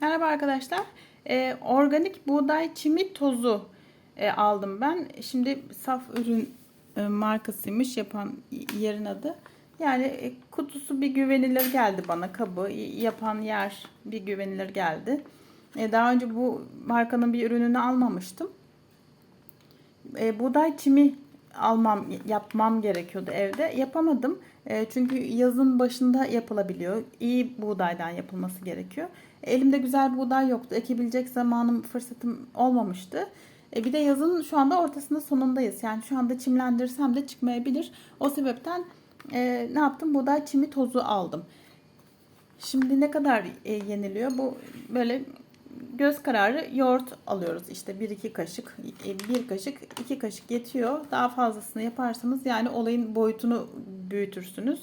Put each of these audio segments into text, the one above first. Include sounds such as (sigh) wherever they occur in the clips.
Merhaba arkadaşlar. Ee, organik buğday çimi tozu e, aldım ben. Şimdi saf ürün e, markasıymış yapan yerin adı. Yani e, kutusu bir güvenilir geldi bana kabı yapan yer bir güvenilir geldi. E, daha önce bu markanın bir ürününü almamıştım. E, buğday çimi almam yapmam gerekiyordu evde. Yapamadım. E, çünkü yazın başında yapılabiliyor. İyi buğdaydan yapılması gerekiyor. Elimde güzel buğday yoktu. Ekebilecek zamanım, fırsatım olmamıştı. E, bir de yazın şu anda ortasında sonundayız. Yani şu anda çimlendirsem de çıkmayabilir. O sebepten e, ne yaptım? Buğday çimi tozu aldım. Şimdi ne kadar e, yeniliyor? Bu böyle göz kararı yoğurt alıyoruz. İşte 1-2 kaşık, 1 kaşık, 2 kaşık yetiyor. Daha fazlasını yaparsanız yani olayın boyutunu büyütürsünüz.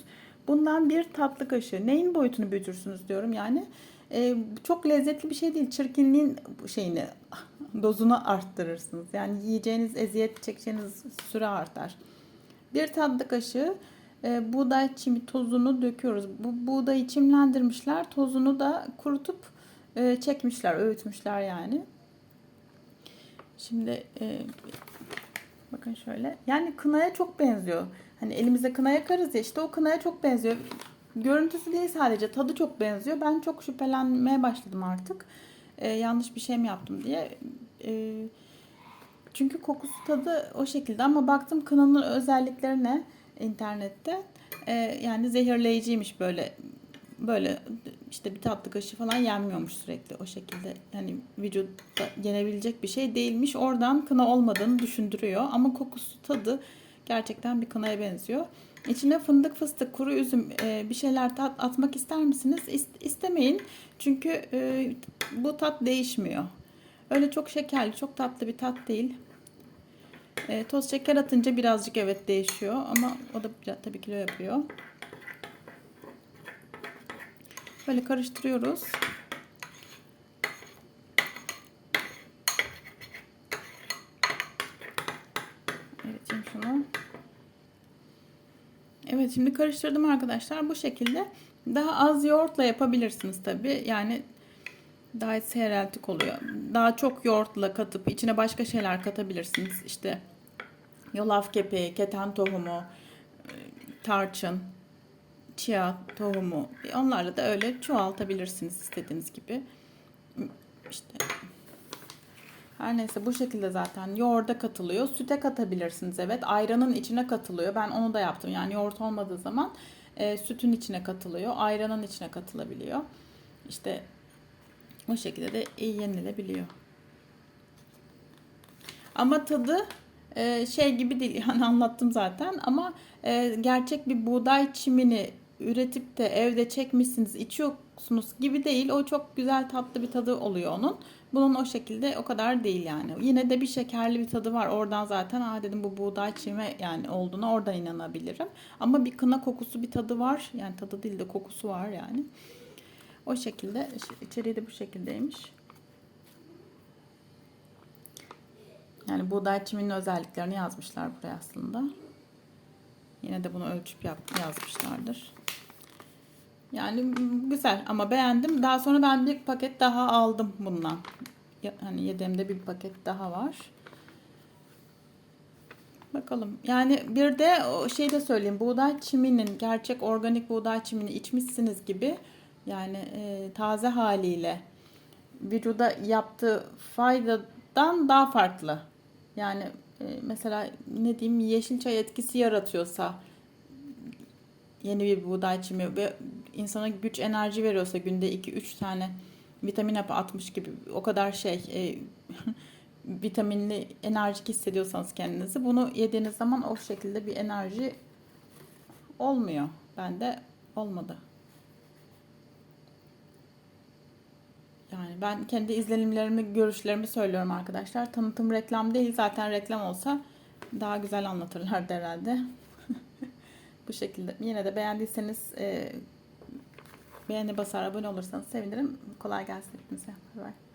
Bundan bir tatlı kaşığı. Neyin boyutunu büyütürsünüz diyorum yani. Ee, çok lezzetli bir şey değil. Çirkinliğin şeyini, dozunu arttırırsınız. Yani yiyeceğiniz, eziyet çekeceğiniz süre artar. Bir tatlı kaşığı e, buğday çimi tozunu döküyoruz. Bu buğdayı çimlendirmişler. Tozunu da kurutup e, çekmişler, öğütmüşler yani. Şimdi e, bakın şöyle. Yani kınaya çok benziyor. Hani elimize kına yakarız ya işte o kınaya çok benziyor. Görüntüsü değil sadece tadı çok benziyor. Ben çok şüphelenmeye başladım artık. E, yanlış bir şey mi yaptım diye. E, çünkü kokusu tadı o şekilde ama baktım kınanın özelliklerine internette. E, yani zehirleyiciymiş böyle böyle işte bir tatlı kaşığı falan yenmiyormuş sürekli o şekilde. Yani vücutta yenebilecek bir şey değilmiş. Oradan kına olmadığını düşündürüyor. Ama kokusu tadı gerçekten bir kınaya benziyor. İçine fındık, fıstık, kuru üzüm e, bir şeyler tat atmak ister misiniz? İst, istemeyin. Çünkü e, bu tat değişmiyor. Öyle çok şekerli, çok tatlı bir tat değil. E, toz şeker atınca birazcık evet değişiyor ama o da biraz, tabii kilo yapıyor. Böyle karıştırıyoruz. Evet şimdi karıştırdım arkadaşlar. Bu şekilde daha az yoğurtla yapabilirsiniz tabi. Yani daha seyreltik oluyor. Daha çok yoğurtla katıp içine başka şeyler katabilirsiniz. İşte yulaf kepeği, keten tohumu, tarçın, chia tohumu. Onlarla da öyle çoğaltabilirsiniz istediğiniz gibi. İşte her neyse bu şekilde zaten yoğurda katılıyor. Süte katabilirsiniz evet. Ayranın içine katılıyor. Ben onu da yaptım. Yani yoğurt olmadığı zaman e, sütün içine katılıyor. Ayranın içine katılabiliyor. İşte o şekilde de iyi yenilebiliyor. Ama tadı e, şey gibi değil. (laughs) Yani anlattım zaten ama e, gerçek bir buğday çimini üretip de evde çekmişsiniz, içiyorsunuz gibi değil. O çok güzel tatlı bir tadı oluyor onun. Bunun o şekilde o kadar değil yani. Yine de bir şekerli bir tadı var. Oradan zaten aa dedim bu buğday çime yani olduğuna oradan inanabilirim. Ama bir kına kokusu bir tadı var. Yani tadı değil de kokusu var yani. O şekilde içeriği de bu şekildeymiş. Yani buğday çiminin özelliklerini yazmışlar buraya aslında. Yine de bunu ölçüp yap, yazmışlardır. Yani güzel ama beğendim. Daha sonra ben bir paket daha aldım bundan. Hani yediğimde bir paket daha var. Bakalım. Yani bir de şey de söyleyeyim. Buğday çiminin, gerçek organik buğday çimini içmişsiniz gibi yani e, taze haliyle vücuda yaptığı faydadan daha farklı. Yani e, mesela ne diyeyim yeşil çay etkisi yaratıyorsa yeni bir buğday çimi ve insana güç enerji veriyorsa günde 2-3 tane vitamin hapı atmış gibi o kadar şey e, (laughs) vitaminli enerjik hissediyorsanız kendinizi bunu yediğiniz zaman o şekilde bir enerji olmuyor. Bende olmadı. Yani ben kendi izlenimlerimi, görüşlerimi söylüyorum arkadaşlar. Tanıtım reklam değil. Zaten reklam olsa daha güzel anlatırlardı herhalde. (laughs) Bu şekilde. Yine de beğendiyseniz e, beğeni basar, abone olursanız sevinirim. Kolay gelsin hepinize. Bye.